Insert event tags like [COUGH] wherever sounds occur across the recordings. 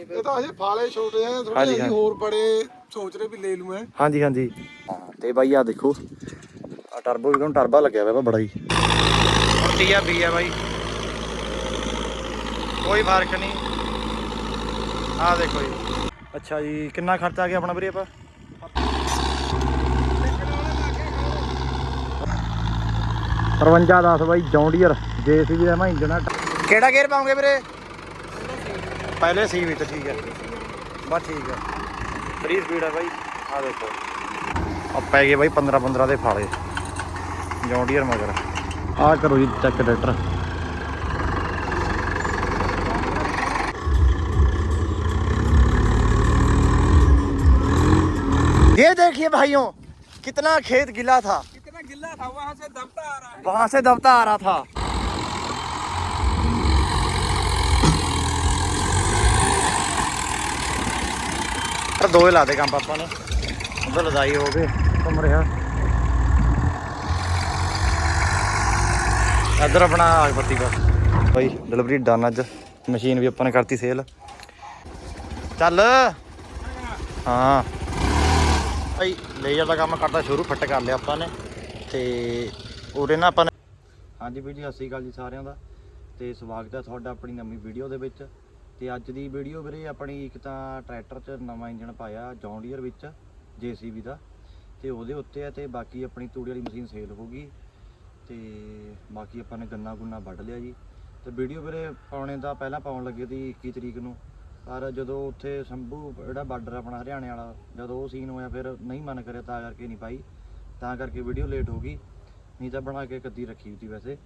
ਇਹ ਤਾਂ ਅਜੇ ਫਾਲੇ ਛੋਟੇ ਆ ਥੋੜੇ ਹਾਂਜੀ, ਅਸੀਂ ਹਾਂਜੀ। ਹੋਰ ਬੜੇ ਸੋਚ ਰਹੇ ਵੀ ਲੈ ਲੂ ਮੈਂ ਹਾਂਜੀ ਹਾਂਜੀ। ਤੇ ਬਾਈ ਆ ਦੇਖੋ ਆ ਟਰਬੋ ਵੀ ਟਰਬਾ ਲੱਗਿਆ ਹੋਇਆ ਵਾ ਬੜਾ ਹੀ। ਹੁਣ ਆ ਵੀ ਆ ਬਾਈ। ਕੋਈ ਫ਼ਰਕ ਨਹੀਂ। ਆ ਦੇਖੋ ਜੀ। ਅੱਛਾ ਜੀ ਕਿੰਨਾ ਖਰਚਾ ਆ ਗਿਆ ਆਪਣਾ ਵੀਰੇ ਆਪਾਂ? ਤਰਵੰਜਾ 10 ਬਾਈ ਜੌਂਡੀਅਰ ਜੇਸੀਬੀ ਦਾ ਮੈਂ ਇੰਜਨ ਆ ਕਿਹੜਾ ਗੇਅਰ ਪਾਉਂਗੇ ਵੀਰੇ? पहले से ही हुई तो ठीक है। बस ठीक है। फ्रीज भीड़ है भाई। हाँ देखो। अब पै गए भाई पंद्रह पंद्रह के फाड़े। जोडियर मगर। आ करो जी चेक ट्रैक्टर ये देखिए भाइयों कितना खेत गिला था। कितना गिला था वहाँ से दबता आ रहा है। वहाँ से दबता आ रहा था। ਪਰ ਦੋ ਹੀ ਲਾ ਕੰਮ ਆਪਾਂ ਨੇ। ਉਧਰ ਲਦਾਈ ਹੋ ਗਏ ਘੁੰਮ ਰਿਹਾ। ਇੱਧਰ ਆਪਣਾ ਆਗ ਪੱਤੀ ਕਾ ਭਾਈ ਡਿਲੀਵਰੀ ਡਨ ਅੱਜ। ਮਸ਼ੀਨ ਵੀ ਆਪਾਂ ਨੇ ਕਰਤੀ ਸੇਲ ਚੱਲ। ਹਾਂ। ਭਾਈ ਲੇਜ਼ਰ ਦਾ ਕੰਮ ਕਰਦਾ ਸ਼ੁਰੂ ਫਿੱਟ ਕਰ ਲਿਆ ਆਪਾਂ ਨੇ। ਤੇ ਉਰੇ ਨਾ ਆਪਾਂ ਨੇ ਹਾਂਜੀ ਵੀਰ ਜੀ, ਸਤਿ ਸ਼੍ਰੀ ਅਕਾਲ ਜੀ ਸਾਰਿਆਂ ਦਾ। ਤੇ ਸਵਾਗਤ ਹੈ ਤੁਹਾਡਾ ਆਪਣੀ ਨਵੀਂ ਵੀਡੀਓ ਦੇ ਵਿੱਚ। ਤੇ ਅੱਜ ਦੀ ਵੀਡੀਓ ਵੀਰੇ ਆਪਣੀ ਇੱਕ ਤਾਂ ਟਰੈਕਟਰ 'ਚ ਨਵਾਂ ਇੰਜਨ ਪਾਇਆ ਜੌਂਡੀਅਰ ਵਿੱਚ ਜੀਸੀਬੀ ਦਾ। ਤੇ ਉਹਦੇ ਉੱਤੇ ਹੈ ਤੇ ਬਾਕੀ ਆਪਣੀ ਤੂੜੀ ਵਾਲੀ ਮਸ਼ੀਨ ਸੇਲ ਹੋ ਗਈ ਤੇ ਬਾਕੀ ਆਪਾਂ ਨੇ ਗੰਨਾ ਗੁੰਨਾ ਵੱਢ ਲਿਆ ਜੀ। ਤੇ ਵੀਡੀਓ ਵੀਰੇ ਪਾਉਣੇ ਦਾ ਪਹਿਲਾਂ ਪਾਉਣ ਲੱਗੇ ਸੀ 21 ਤਰੀਕ ਨੂੰ। ਪਰ ਜਦੋਂ ਉੱਥੇ ਸੰਭੂ, ਜਿਹੜਾ ਬਾਰਡਰ ਆਪਣਾ ਹਰਿਆਣੇ ਵਾਲਾ, ਜਦੋਂ ਉਹ ਸੀਨ ਹੋਇਆ ਫਿਰ ਨਹੀਂ ਮਨ ਕਰਿਆ, ਤਾਂ ਕਰਕੇ ਨਹੀਂ ਪਾਈ। ਤਾਂ ਕਰਕੇ ਵੀਡੀਓ ਲੇਟ ਹੋ ਗਈ ਨਹੀਂ ਤਾਂ ਬਣਾ ਕੇ ਕੱਦੀ ਰੱਖੀ ਸੀ ਵੈਸੇ।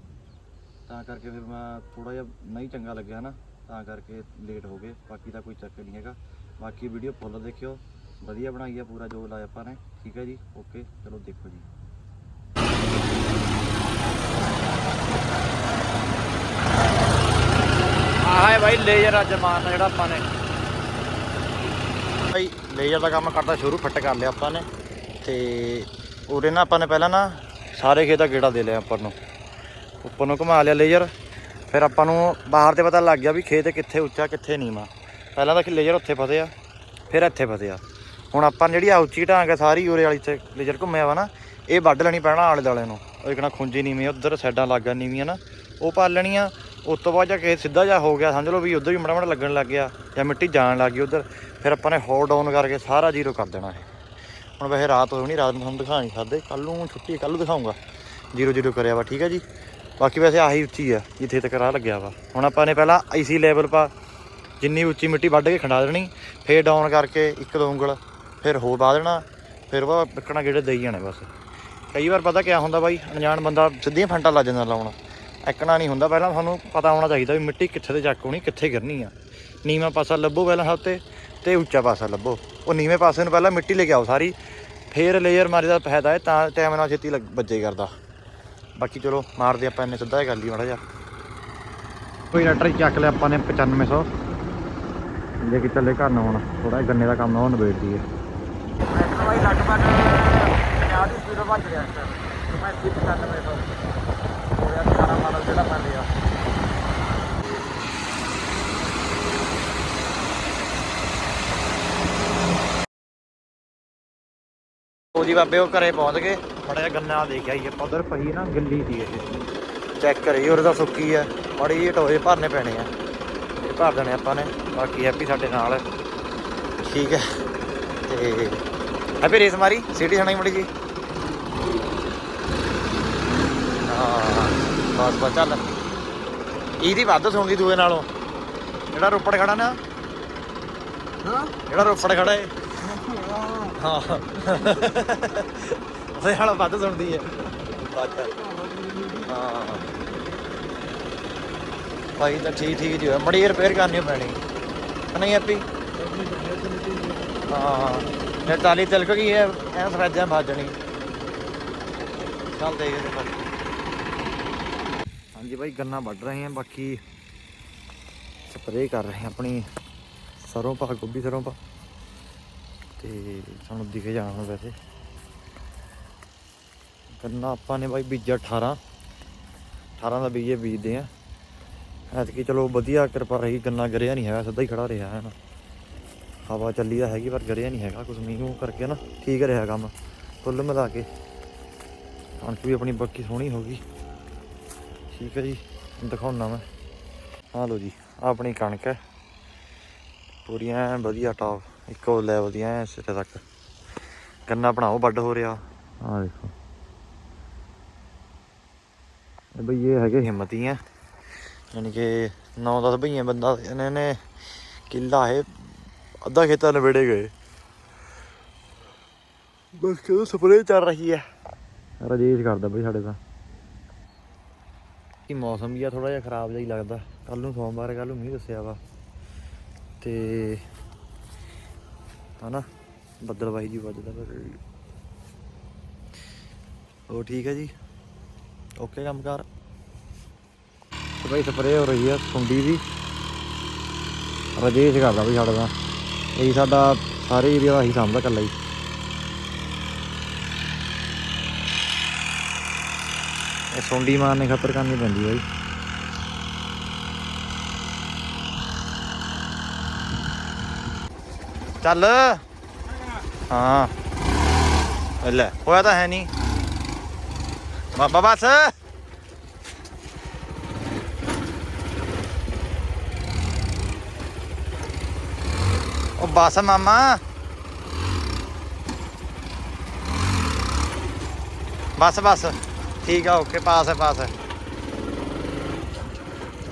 ਤਾਂ ਕਰਕੇ ਫਿਰ ਮੈਂ ਥੋੜਾ ਜਿਹਾ ਨਹੀਂ ਚੰਗਾ ਲੱਗਿਆ ਨਾ। ਤਾਂ ਕਰਕੇ ਲੇਟ ਹੋ ਗਏ ਬਾਕੀ ਤਾਂ ਕੋਈ ਚੱਕਰ ਨਹੀਂ ਹੈਗਾ। ਬਾਕੀ ਵੀਡੀਓ ਫੁੱਲ ਦੇਖਿਓ। ਵਧੀਆ ਬਣਾਈ ਆ ਪੂਰਾ ਜੋ ਲਾਇਆ ਆਪਾਂ ਨੇ। ਠੀਕ ਹੈ ਜੀ? ਓਕੇ ਚਲੋ ਦੇਖੋ ਜੀ। ਆਹ ਹੈ ਬਾਈ ਲੇਜ਼ਰ ਅੱਜ ਮਾਰਨਾ ਜਿਹੜਾ ਆਪਾਂ ਨੇ। ਭਾਈ ਲੇਜ਼ਰ ਦਾ ਕੰਮ ਕਰਦਾ ਸ਼ੁਰੂ ਫਿੱਟ ਕਰ ਲਿਆ ਆਪਾਂ ਨੇ। ਤੇ ਉਰੇ ਨਾ ਆਪਾਂ ਨੇ ਪਹਿਲਾਂ ਨਾ ਸਾਰੇ ਖੇਤਾਂ ਗੇੜਾ ਦੇ ਲਿਆ ਆਪਾਂ ਨੂੰ। ਉੱਪਰ ਨੂੰ ਘੁਮਾ ਲਿਆ ਲੇਜ਼ਰ ਫਿਰ ਆਪਾਂ ਨੂੰ ਬਾਹਰ ਤੇ ਪਤਾ ਲੱਗ ਗਿਆ ਵੀ ਖੇਤ ਕਿੱਥੇ ਉੱਚਾ ਕਿੱਥੇ ਨੀਵਾਂ। ਪਹਿਲਾਂ ਤਾਂ ਲੇਜ਼ਰ ਉੱਥੇ ਫਸੇ ਆ, ਫਿਰ ਇੱਥੇ ਫਸੇ ਆ। ਹੁਣ ਆਪਾਂ ਜਿਹੜੀ ਆ ਉੱਚੀ ਢਾਂਗ ਹੈ ਸਾਰੀ ਉਰੇ ਵਾਲੀ ਤੇ ਲੇਜ਼ਰ ਘੁੰਮਿਆ ਵਾ ਨਾ, ਇਹ ਵੱਢ ਲੈਣੀ ਪੈਣਾ ਆਲੇ ਦਾਲੇ ਨੂੰ। ਉਹ ਇਕਣਾ ਖੁੰਜੀ ਨੀਵੀਂ ਉਧਰ ਸਾਈਡਾਂ ਲੱਗਾ ਨੀਵੀਆਂ ਨਾ, ਉਹ ਪਾ ਲੈਣੀਆਂ। ਉਸ ਤੋਂ ਬਾਅਦ ਜਾ ਕੇ ਸਿੱਧਾ ਜਾ ਹੋ ਗਿਆ, ਸਮਝ ਲਓ ਵੀ ਉਧਰ ਵੀ ਮੜਾ ਮੜਾ ਲੱਗਣ ਲੱਗ ਗਿਆ, ਜਾਂ ਮਿੱਟੀ ਜਾਣ ਲੱਗ ਗਈ ਉਧਰ। ਫਿਰ ਆਪਾਂ ਨੇ ਹੋਲ ਡਾਊਨ ਕਰਕੇ ਸਾਰਾ ਜ਼ੀਰੋ ਕਰ ਦੇਣਾ ਇਹ। ਹੁਣ ਵੈਸੇ ਰਾਤ ਹੋਣੀ, ਰਾਤ ਨੂੰ ਤੁਹਾਨੂੰ ਦਿਖਾ ਨਹੀਂ ਸਕਦੇ ਕੱਲ ਨੂੰ ਛੁੱਟੀ ਕੱਲ ਨੂੰ ਦਿਖਾਉਂਗਾ। ਜ਼ੀਰੋ ਜ਼ੀਰੋ ਕਰਿਆ ਵਾ, ਠੀਕ ਹੈ ਜੀ? ਬਾਕੀ ਵੈਸੇ ਆਹੀ ਉੱਚੀ ਆ, ਜਿੱਥੇ ਤੱਕ ਰਾਹ ਲੱਗਿਆ ਵਾ। ਹੁਣ ਆਪਾਂ ਨੇ ਪਹਿਲਾਂ ਆਈਸੀ ਲੈਵਲ ਪਾ, ਜਿੰਨੀ ਉੱਚੀ ਮਿੱਟੀ ਵੱਢ ਕੇ ਖੰਡਾ ਦੇਣੀ, ਫੇਰ ਡਾਊਨ ਕਰਕੇ ਇੱਕ ਦੋ ਉਂਗਲ, ਫਿਰ ਹੋਰ ਪਾ ਦੇਣਾ, ਫਿਰ ਉਹ ਪਿੱਕਣਾ ਗੇੜੇ ਦੇਈ ਜਾਣੇ ਬਸ। ਕਈ ਵਾਰ ਪਤਾ ਕਿਆ ਹੁੰਦਾ ਬਾਈ, ਅਣਜਾਣ ਬੰਦਾ ਸਿੱਧੀਆਂ ਫੰਟਾ ਲੱਜ ਜਾਂਦਾ ਲਾਉਣ। ਐਕਣਾ ਨਹੀਂ ਹੁੰਦਾ, ਪਹਿਲਾਂ ਤੁਹਾਨੂੰ ਪਤਾ ਹੋਣਾ ਚਾਹੀਦਾ ਵੀ ਮਿੱਟੀ ਕਿੱਥੇ ਤੇ ਚੱਕ ਹੋਣੀ, ਕਿੱਥੇ ਗਿਰਨੀ ਆ। ਨੀਵਾਂ ਪਾਸਾ ਲੱਭੋ ਪਹਿਲਾਂ ਸਭ ਤੇ ਤੇ ਉੱਚਾ ਪਾਸਾ ਲੱਭੋ। ਉਹ ਨੀਵੇਂ ਪਾਸੇ ਨੂੰ ਪਹਿਲਾਂ ਮਿੱਟੀ ਲੈ ਕੇ ਆਓ ਸਾਰੀ, ਫੇਰ ਲੇਅਰ ਮਾਰੀ ਦਾ ਫਾਇਦਾ ਹੈ, ਤਾਂ ਟਾਈਮ ਨਾਲ ਛੇਤੀ ਲੱਗ, ਵੱਜੇ ਕਰਦਾ। ਬਾਕੀ ਚਲੋ ਮਾਰਦੇ ਆਪਾਂ ਇੰਨੇ ਸਿੱਧਾ ਹੀ ਕਰ ਲਈ ਮਾੜਾ ਜਿਹਾ। ਕੋਈ ਰੈਟਰ ਚੱਕ ਲਿਆ ਆਪਾਂ ਨੇ 9500 ਜੇ ਕਿ ਚੱਲੇ ਘਰ ਨੂੰ ਹੁਣ ਥੋੜਾ ਜਿਹਾ ਗੰਨੇ ਦਾ ਕੰਮ ਨਿਬੇੜ ਦਈਏ। ਟਰੈਕਟਰ ਬਾਈ ਲਗਭਗ 50 ਦੀ ਸਪੀਡ ਵੱਜ ਰਿਹਾ ਸਰ ਮੈਂ 9500 ਹੋਇਆ ਸਾਰਾ ਮਾਡਲ ਜਿਹੜਾ ਪਾ ਲਿਆ ਉਹ ਜੀ ਬਾਬੇ ਉਹ ਘਰੇ ਪਹੁੰਚ ਗਏ। ਬੜਾ ਜਿਹਾ ਗੰਨਾ ਦੇਖ ਆਈ ਆਪਾਂ ਉਧਰ ਪਈ ਨਾ ਗਿੱਲੀ ਸੀ ਇਹ। ਚੈੱਕ ਕਰੀ ਉਹਦਾ ਸੁੱਕੀ ਆ। ਬੜੀ ਜਿਹੀ ਟੋਏ ਭਰਨੇ ਪੈਣੇ ਆ। ਇਹ ਭਰ ਦੇਣੇ ਆਪਾਂ ਨੇ। ਬਾਕੀ ਹੈਪੀ ਸਾਡੇ ਨਾਲ। ਹੈ। ਠੀਕ ਹੈ ਤੇ ਹੈਪੀ ਰੇਸ ਮਾਰੀ ਸਿਟੀ ਸਣਾਈ ਮੜੀ ਜੀ। ਹਾਂ ਬਸ ਬਸ ਚੱਲ। ਇਹਦੀ ਵੱਧ ਸੁਣਦੀ ਦੂਏ ਨਾਲੋਂ। ਜਿਹੜਾ ਰੋਪੜ ਖੜਾ ਨਾ। ਹਾਂ। ਜਿਹੜਾ ਰੋਪੜ ਖੜਾ ਏ। ਹਾਂ। ਉਹਦੇ ਨਾਲ ਵੱਧ ਸੁਣਦੀ ਹੈ। ਵੱਧ ਹਾਂ। ਭਾਈ ਤਾਂ ਠੀਕ ਠੀਕ ਜੀ ਹੋਇਆ। ਮੜੀ ਰਿਪੇਅਰ ਕਰਨੀ ਪੈਣੀ। ਨਹੀਂ ਹੈਪੀ ਹਾਂ। ਇਹ ਤਾਲੀ ਤਿਲਕ ਗਈ ਹੈ। ਐ ਸਫੈਦਿਆਂ ਭਾਜਣੀ ਚੱਲ ਦੇਖਦੇ ਹਾਂ। ਹਾਂਜੀ ਭਾਈ, ਗੰਨਾ ਵੱਢ ਰਹੇ ਹਾਂ। ਬਾਕੀ ਸਪਰੇਅ ਕਰ ਰਹੇ ਹਾਂ ਆਪਣੀ। ਸਰੋਂ ਪਾ, ਗੋਭੀ ਸਰੋਂ ਪਾ। ਤੇ ਸਾਨੂੰ ਦਿਖੇ ਜਾਣਾ ਹੁਣ ਵੈਸੇ। ਗੰਨਾ ਆਪਾਂ ਨੇ ਬਾਈ ਬੀਜਿਆ 18 18 ਦਾ ਬੀਜੇ ਬੀਜਦੇ ਆ। ਐਤਕੀ ਚਲੋ ਵਧੀਆ ਕਿਰਪਾ ਰਹੀ, ਗੰਨਾ ਗਰਿਆ ਨਹੀਂ ਹੈਗਾ, ਸਿੱਧਾ ਹੀ ਖੜਾ ਰਿਹਾ ਹੈ ਨਾ। ਹਵਾ ਚੱਲੀ ਤਾਂ ਹੈਗੀ, ਪਰ ਗਰਿਆ ਨਹੀਂ ਹੈਗਾ ਕੁਝ ਮੀਂਹ ਮੂੰਹ ਕਰਕੇ ਨਾ ਠੀਕ ਰਿਹਾ ਕੰਮ। ਫੁੱਲ ਮਿਲਾ ਕੇ। ਕਣਕ ਵੀ ਆਪਣੀ ਬੱਕੀ ਸੋਹਣੀ ਹੋ ਗਈ। ਠੀਕ ਹੈ ਜੀ ਦਿਖਾਉਣਾ ਮੈਂ। ਹਾਂ ਲਓ ਜੀ ਆਪਣੀ ਕਣਕ ਹੈ। ਪੂਰੀਆਂ ਐਨ ਵਧੀਆ ਟਾਪ ਇੱਕੋ ਲੈਵਲ ਦੀਆਂ ਐਨ ਸਿਰੇ ਤੱਕ। ਗੰਨਾ ਬਣਾਓ ਵੱਡ ਹੋ ਰਿਹਾ। ਆ ਦੇਖੋ। ਇਹ ਬਈ ਇਹ ਹੈਗੇ ਹਿੰਮਤੀ ਆ ਯਾਨੀ ਕਿ 9-10 ਭਈਆਂ ਬੰਦਾ ਇਹਨਾਂ ਨੇ ਕਿੱਲਾ ਹੈ ਅੱਧਾ ਖੇਤਾਂ ਨਵੇੜੇ ਗਏ। ਬਸ ਕਿਉਂ ਸਪਰੇਅ ਚੱਲ ਰਹੀ ਹੈ ਰਜੇਸ਼ ਕਰਦਾ ਬਈ ਸਾਡੇ ਤਾਂ। ਇਹ ਮੌਸਮ ਵੀ ਆ ਥੋੜਾ ਜਿਹਾ ਖਰਾਬ ਜਿਹਾ ਹੀ ਲੱਗਦਾ। ਕੱਲ ਨੂੰ ਸੋਮਵਾਰ ਹੈ ਕੱਲ ਨੂੰ ਮੀਂਹ ਦੱਸਿਆ ਵਾ। ਤੇ ਹਨਾ? ਬੱਦਲਵਾਈ ਜੀ ਵੱਜਦਾ ਪਰ ਉਹ ਠੀਕ ਹੈ ਜੀ? ਓਕੇ ਕੰਮ ਕਰ ਤੇ ਭਾਈ ਸਪਰੇਅ ਹੋ ਰਹੀ ਹੈ ਸੁੰਡੀ ਦੀ। ਰਜੇਸ਼ ਕਰਦਾ ਵੀ ਸਾਡੇ ਤਾਂ ਇਹੀ ਸਾਡਾ ਸਾਰੇ ਏਰੀਆ ਦਾ ਹੀ ਸਾਂਭਦਾ ਇਕੱਲਾ ਹੀ। ਇਹ ਸੁੰਡੀ ਮਾਰਨੇ ਖਾਤਰ ਕਰਨੀ ਪੈਂਦੀ ਹੈ ਜੀ ਚੱਲ। ਹਾਂ। ਲੈ, ਹੋਇਆ ਤਾਂ ਹੈ ਨਹੀਂ। ਬਾਬਾ ਬਸ। ਉਹ ਬਸ ਮਾਮਾ। ਬਸ ਬਸ। ਠੀਕ ਆ, ਓਕੇ, ਪਾਸ ਹੈ ਪਾਸ ਹੈ।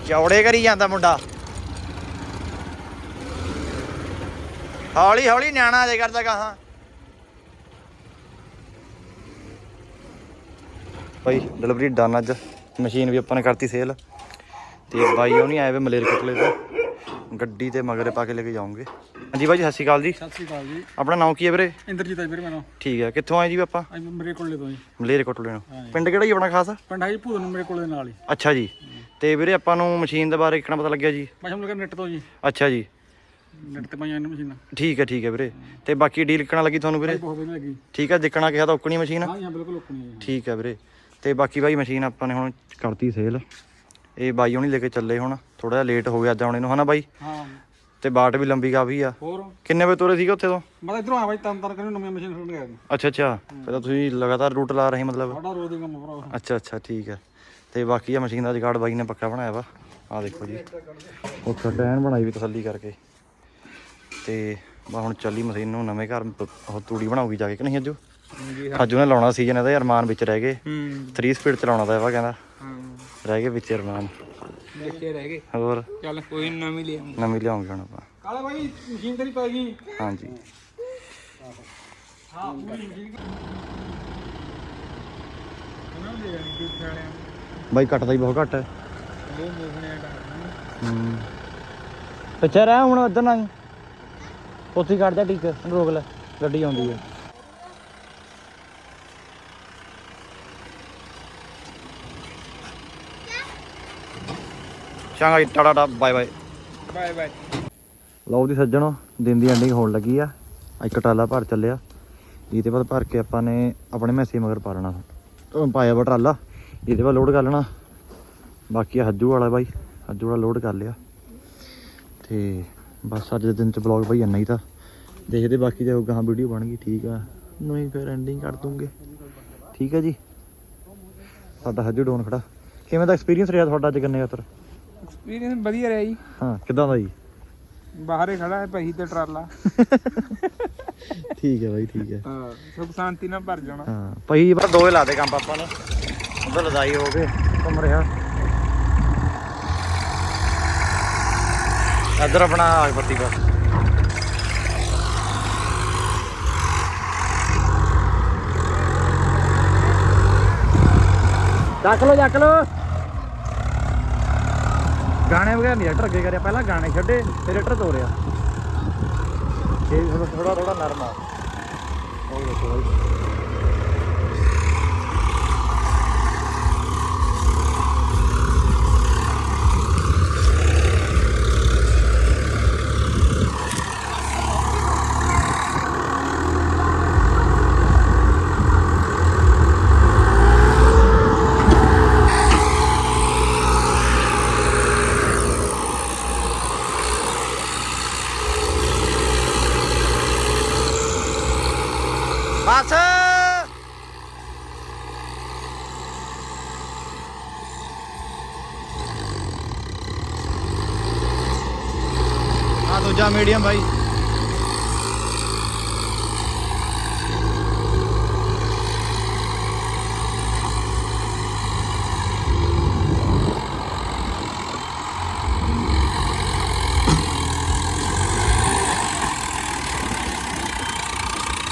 ਚੌੜੇ ਕਰੀ ਜਾਂਦਾ ਮੁੰਡਾ। ਹੌਲੀ ਹੌਲੀ ਨਿਆਣਾ ਜੇ ਕਰਦਾ ਕਹਾਂ ਭਾਈ ਡਿਲੀਵਰੀ ਡਨ ਅੱਜ। ਮਸ਼ੀਨ ਵੀ ਆਪਾਂ ਨੇ ਕਰਤੀ ਸੇਲ ਤੇ ਬਾਈ ਉਹ ਨਹੀਂ ਆਏ ਵੇ ਮਲੇਰਕੋਟਲੇ ਤੋਂ। ਗੱਡੀ ਤੇ ਮਗਰੇ ਪਾ ਕੇ ਲੈ ਕੇ ਜਾਉਂਗੇ ਹਾਂਜੀ ਬਾਈ ਜੀ ਸਤਿ ਸ਼੍ਰੀ ਅਕਾਲ ਜੀ। ਸਤਿ ਸ੍ਰੀ ਅਕਾਲ ਜੀ। ਆਪਣਾ ਨਾਮ ਕੀ ਹੈ ਵੀਰੇ? ਇੰਦਰਜੀਤ ਹੈ ਵੀਰੇ ਮੈਨੂੰ ਠੀਕ ਹੈ ਕਿੱਥੋਂ ਆਏ ਜੀ ਵੀ ਆਪਾਂ ਅੱਜ ਮੇਰੇ ਕੋਲੇ ਤੋਂ ਜੀ। ਮਲੇਰਕੋਟਲੇ ਤੋਂ। ਪਿੰਡ ਕਿਹੜਾ ਜੀ ਆਪਣਾ ਖਾਸ? ਪਿੰਡ ਹੈ ਜੀ ਭੂਦਨ ਮੇਰੇ ਕੋਲੇ ਦੇ ਨਾਲ ਹੀ। ਅੱਛਾ ਜੀ। ਤੇ ਵੀਰੇ ਆਪਾਂ ਨੂੰ ਮਸ਼ੀਨ ਦੇ ਬਾਰੇ ਕਿਹੜਾ ਪਤਾ ਲੱਗਿਆ ਜੀ? ਮੈਂ ਸ਼ਾਮ ਨੂੰ ਨੈਟ ਤੋਂ ਜੀ। ਅੱਛਾ ਜੀ। ਨੈਟ ਤੇ ਪਾਈਆਂ ਨੇ ਮਸ਼ੀਨਾਂ। ਠੀਕ ਹੈ ਠੀਕ ਹੈ ਵੀਰੇ। ਤੇ ਬਾਕੀ ਡੀਲ ਕਿਹਨਾਂ ਲੱਗੀ ਤੁਹਾਨੂੰ ਵੀਰੇ? ਬਹੁਤ ਵਧੀਆ ਲੱਗੀ। ਠੀਕ ਹੈ ਦੇਖਣਾ ਕਿਹਾ ਤਾਂ ਓਕਣੀ ਮਸ਼ੀਨ। ਹਾਂ ਹਾਂ ਬਿਲਕੁਲ ਓਪਨ ਹੈ ਠੀਕ ਹੈ ਵੀਰੇ। ਤੇ ਬਾਕੀ ਬਾਈ ਮਸ਼ੀਨ ਆਪਾਂ ਨੇ ਹੁਣ ਕਰਤੀ ਸੇਲ। ਇਹ ਬਾਈ ਹੁਣੀ ਲੈ ਕੇ ਚੱਲੇ ਹੁਣ। ਥੋੜਾ ਜਿਹਾ ਲੇਟ ਹੋ ਗਿਆ ਅੱਜ ਆਉਣੇ ਨੂੰ ਹਨਾ ਬਾਈ? ਹਾਂ। ਤੇ ਬਾਟ ਵੀ ਲੰਬੀ ਕਾਫੀ ਆ। ਹੋਰ? ਕਿੰਨੇ ਵਜੇ ਤੁਰੇ ਸੀਗੇ ਉੱਥੇ ਤੋਂ? ਮੈਂ ਇਧਰੋਂ ਆ ਬਾਈ ਤਨ ਤਨ ਕਰਨ ਨਵੀਂ ਮਸ਼ੀਨ ਸੁਣ ਗਿਆ ਅੱਛਾ ਅੱਛਾ। ਫਿਰ ਤੁਸੀਂ ਲਗਾਤਾਰ ਰੂਟ ਲਾ ਰਹੇ ਮਤਲਬ? ਸਾਡਾ ਰੋਜ਼ ਦੀ ਕੰਮ ਭਰਾ ਅੱਛਾ ਅੱਛਾ ਠੀਕ ਹੈ। ਤੇ ਬਾਕੀ ਆ ਮਸ਼ੀਨ ਦਾ ਜਗਾੜ ਬਾਈ ਨੇ ਪੱਕਾ ਬਣਾਇਆ ਵਾ। ਆ ਦੇਖੋ ਜੀ। ਉਹ ਟੈਨ ਬਣਾਈ ਵੀ ਤਸੱਲੀ ਕਰਕੇ। ਤੇ ਬਾ ਹੁਣ ਚੱਲੀ ਮਸ਼ੀਨ ਨੂੰ ਨਵੇਂ ਘਰ ਉਹ ਤੂੜੀ ਬਣਾਉਗੀ ਜਾ ਕੇ ਕਿ ਨਹੀਂ ਅੱਜੂ? ਅੱਜੂ ਨੇ ਲਾਉਣਾ ਸੀਜ਼ਨ ਇਹਦਾ ਅਰਮਾਨ ਵਿੱਚ ਰਹਿ ਗਏ। ਹੂੰ। 3 ਸਪੀਡ ਚਲਾਉਣਾ ਤਾਂ ਇਹਵਾ ਕਹਿੰਦਾ। ਹਾਂ। ਰਹਿ ਗਏ ਵਿੱਚ ਅਰਮਾਨ ਦੇਖੇ ਰਹਿ ਗਏ। ਹੋਰ? ਚੱਲ ਕੋਈ ਨਵੀਂ ਲਿਆ ਨਵੀਂ ਲਿਆਉਂਗੇ ਹੁਣ ਆਪਾਂ। ਕਾਲੇ ਬਾਈ ਮਸ਼ੀਨ ਤੇਰੀ ਪੈ ਗਈ। ਹਾਂਜੀ। ਹਾਂ ਉਹਨਾਂ ਦੇ ਬਾਈ ਕੱਟਦਾ ਹੀ ਬਹੁਤ ਘੱਟ। ਹੈ ਦੋ ਦਾ ਹੂੰ। ਪਿੱਛੇ ਰਹਿ ਹੁਣ ਉਧਰ ਨਾ ਉੱਥੇ ਕੱਢ ਜਾ ਟਿਕ ਰੋਕ ਲੈ ਗੱਡੀ ਆਉਂਦੀ ਹੈ ਚੰਗਾ ਜੀ ਟਾਟਾ ਟਾ ਬਾਏ ਬਾਏ। Bye bye. ਲਓ ਜੀ ਸੱਜਣੋ ਦਿਨ ਦੀ ਐਂਡਿੰਗ ਹੋਣ ਲੱਗੀ ਆ। ਇੱਕ ਟਰਾਲਾ ਭਰ ਚੱਲਿਆ। ਇਹਦੇ ਬਾਅਦ ਭਰ ਕੇ ਆਪਾਂ ਨੇ ਆਪਣੇ ਮੈਸੇ ਮਗਰ ਪਾ ਲੈਣਾ। ਪਾਇਆ ਵਾ ਟਰਾਲਾ ਇਹਦੇ ਬਾਅਦ ਲੋਡ ਕਰ ਲੈਣਾ। ਬਾਕੀ ਆ ਹੱਜੂ ਵਾਲਾ ਬਾਈ ਹੱਜੂ ਵਾਲਾ ਲੋਡ ਕਰ ਲਿਆ। ਤੇ ਬਸ ਅੱਜ ਦੇ ਦਿਨ ਚ ਬਲੌਗ ਬਾਈ ਇੰਨਾ ਹੀ ਤਾਂ। ਦੇਖਦੇ ਬਾਕੀ ਜੇ ਗਾਂ ਵੀਡੀਓ ਬਣ ਗਈ ਠੀਕ ਆ। ਨਹੀਂ ਫਿਰ ਐਂਡਿੰਗ ਕਰ ਦੂੰਗੇ। ਠੀਕ ਹੈ ਜੀ। ਸਾਡਾ ਹੱਜੂ ਡੋਨ ਖੜਾ। ਕਿਵੇਂ ਦਾ ਐਕਸਪੀਰੀਅੰਸ ਰਿਹਾ ਤੁਹਾਡਾ ਅੱਜ ਗੰਨੇ ਯਾਤਰ ਐਕਸਪੀਰੀਅੰਸ ਵਧੀਆ ਰਿਹਾ ਜੀ। ਹਾਂ ਕਿਦਾਂ ਦਾ ਜੀ? ਬਾਹਰੇ ਖੜਾ ਹੈ ਪਹੀ ਤੇ ਟਰਾਲਾ। ਠੀਕ ਹੈ ਬਾਈ ਠੀਕ ਹੈ ਹਾਂ ਸੁਖ ਸ਼ਾਂਤੀ ਨਾਲ ਭਰ ਜਾਣਾ। ਹਾਂ ਪਈ ਬਸ ਦੋਏ ਲਾ ਦੇ ਕੰਮ ਪਾਪਾ ਨੇ। ਉਧਰ ਲਦਾਈ ਹੋ ਗਏ ਘੁੰਮ ਰਿਹਾ। ਇੱਧਰ ਆਪਣਾ ਆਗ ਪੱਤੀ ਬਸ ਚੱਕ ਲੋ ਚੱਕ ਲੋ ਗਾਣੇ ਵਗੈਰਾ ਨਹੀਂ ਰਟਰ ਅੱਗੇ ਕਰਿਆ। ਪਹਿਲਾਂ ਗਾਣੇ ਛੱਡੇ ਫਿਰ ਰਟਰ ਤੋਰਿਆ। ਇਹ ਥੋੜਾ ਥੋੜਾ ਨਰਮ ਆ। ਉਹ ਦੇਖੋ ਆ ਦੂਜਾ ਮੀਡੀਅਮ ਬਾਈ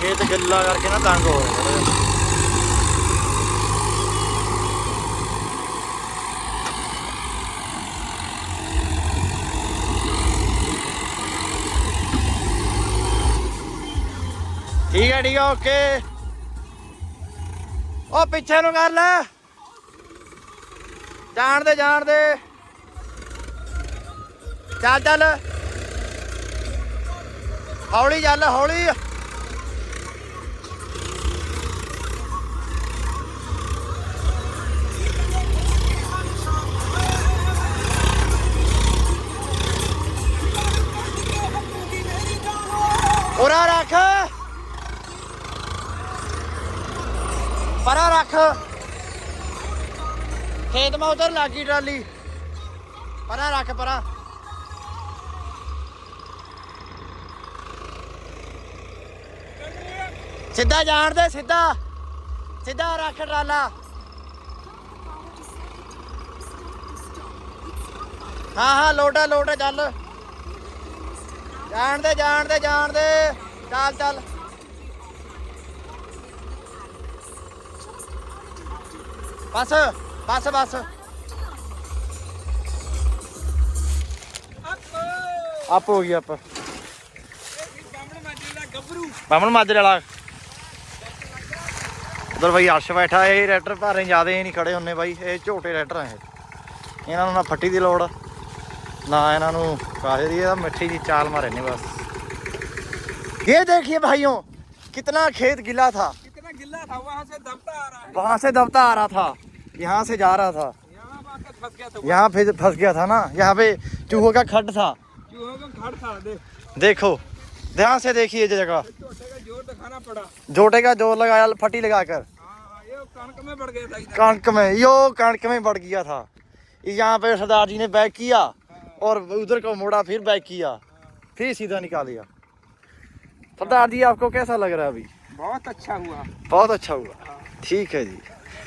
ਖੇਤ ਗਿੱਲਾ ਕਰਕੇ ਨਾ ਤੰਗ ਹੋ ਠੀਕ ਹੈ ਠੀਕ ਹੈ, ਓਕੇ। ਉਹ ਪਿੱਛੇ ਨੂੰ ਕਰ ਲੈ। ਜਾਣ ਦੇ ਜਾਣ ਦੇ। ਚੱਲ ਚੱਲ। ਹੌਲੀ ਚੱਲ, ਹੌਲੀ। ਮਾ ਉਧਰ ਲੱਗੀ ਟਰਾਲੀ। ਪਰਾਂ ਰੱਖ, ਪਰਾਂ। ਸਿੱਧਾ ਜਾਣ ਦੇ, ਸਿੱਧਾ। ਸਿੱਧਾ ਰੱਖ ਟਰਾਲਾ। ਹਾਂ ਹਾਂ ਲੋਟਾ ਲੋਟਾ ਚੱਲ। ਜਾਣ ਦੇ ਜਾਣ ਦੇ ਜਾਣ ਦੇ। ਚੱਲ ਚੱਲ। ਬਸ। ਬਸ ਬਸ ਆਪ ਹੋ ਗਈ ਆਪ ਬਾਹਮਣ ਮਾਜੀ ਦਾ ਗੱਭਰੂ ਬਾਮਣ ਮਾਜਰੇ ਵਾਲਾ ਉਧਰ ਬਾਈ ਅਰਸ਼ ਬੈਠਾ ਇਹ ਰੈਟਰ ਭਾਰੇ ਜਿਆਦੇ ਨਹੀਂ ਖੜੇ ਹੁੰਨੇ ਬਾਈ ਇਹ ਝੋਟੇ ਰੈਟਰ ਆ ਇਹ ਇਹਨਾਂ ਨੂੰ ਨਾ ਫੱਟੀ ਦੀ ਲੋੜ ਨਾ ਇਹਨਾਂ ਨੂੰ ਕਾਹੇ ਦੀ ਇਹਦਾ ਮਿੱਠੀ ਦੀ ਚਾਲ ਮਾਰੇ ਨੇ ਬਸ ये देखिए भाइयों कितना खेत गिला था कितना गिल्ला था वहां से दबता आ रहा है वहां से दबता आ रहा था यहाँ से जा रहा था। यहाँ आकर फंस गया था ना? यहाँ पे चूहों का खड्ड था। चूहों का खड़ था देख। देखो ध्यान से देखिए जगह। छोटे का ज़ोर दिखाना पड़ा। जोटे का ज़ोर लगाया फटी लगाकर। हाँ ये कणक में बढ़ गया था कणक में यो कणक में बढ़ गया था। यहाँ पे सरदार जी ने बैक किया और उधर को मोड़ा फिर बैक किया फिर सीधा निकाल लिया सरदार जी आपको कैसा लग रहा है अभी? बहुत अच्छा हुआ। बहुत अच्छा हुआ। ठीक है जी।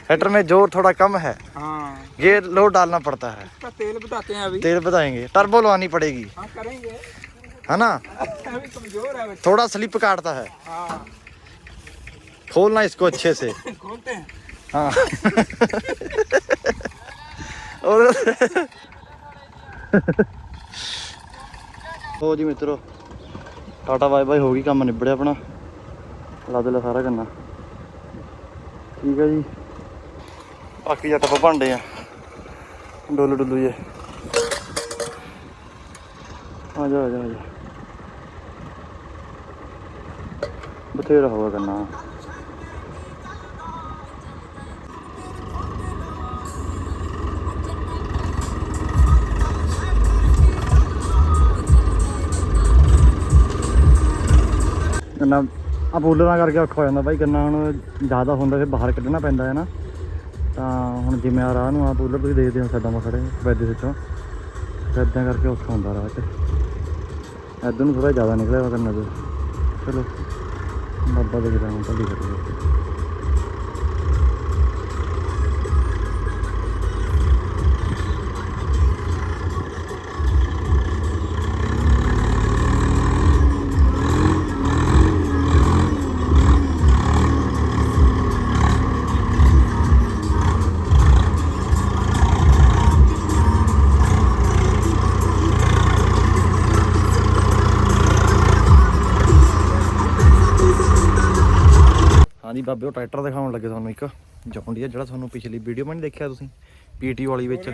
ट्रैक्टर में जोर थोड़ा कम है हाँ गियर लोड डालना पड़ता है इसका तेल बताते हैं अभी तेल बताएंगे टर्बो लवानी पड़ेगी हाँ करेंगे है ना अभी कमजोर है बच्चा थोड़ा स्लिप काटता है हाँ खोलना इसको अच्छे से खोलते हैं हाँ [LAUGHS] और ਹੋ ਜੀ ਮਿੱਤਰੋ ਟਾਟਾ ਬਾਏ ਬਾਏ ਹੋ ਗਈ ਕੰਮ ਨਿਬੜਿਆ ਆਪਣਾ ਲੱਦ ਲਿਆ ਸਾਰਾ ਗੰਨਾ ਠੀਕ ਹੈ ਜੀ ਬਾਕੀ ਜੱਟ ਆਪਾਂ ਭਾਂਡੇ ਆ। ਡੋਲੂ ਡੁੱਲੂ ਜੇ। ਆ ਜਾ ਆ ਜਾ ਆ ਜਾ। ਬਥੇਰਾ ਹੋਗਾ ਗੰਨਾ ਗੰਨਾ ਆ ਬੋਲਰਾਂ ਕਰਕੇ ਔਖਾ ਹੋ ਜਾਂਦਾ ਬਾਈ ਗੰਨਾ ਹੁਣ ਜ਼ਿਆਦਾ ਹੁੰਦਾ ਫਿਰ ਬਾਹਰ ਕੱਢਣਾ ਪੈਂਦਾ ਹੈ ਨਾ। ਤਾਂ ਹੁਣ ਜਿਵੇਂ ਆ ਰਾਹ ਨੂੰ ਆਪ ਬੋਲਰ ਤੁਸੀਂ ਦੇਖਦੇ ਹੋ ਸਾਡਾ ਮਾ ਖੜੇ ਵੈਦੇ ਵਿੱਚੋਂ ਇਦਾਂ ਕਰਕੇ ਔਖਾ ਹੁੰਦਾ ਰਾਹ 'ਚ ਇੱਧਰ ਨੂੰ ਥੋੜਾ ਜ਼ਿਆਦਾ ਨਿਕਲਿਆ ਵਾ ਗੰਨਾ ਚਲੋ। ਬਾਬਾ ਦੇ ਕਿਦਾਂ ਹੁਣ ਤੁਹਾਡੀ ਕਰੀਏ ਬਾਬੇ ਉਹ ਟਰੈਕਟਰ ਦਿਖਾਉਣ ਲੱਗੇ ਤੁਹਾਨੂੰ ਇੱਕ ਜੌਂਡੀਆ ਜਿਹੜਾ ਤੁਹਾਨੂੰ ਪਿਛਲੀ ਵੀਡੀਓ ਮੈਂ ਨਹੀਂ ਦੇਖਿਆ ਤੁਸੀਂ ਪੀਟੀ ਵਾਲੀ ਵਿੱਚ।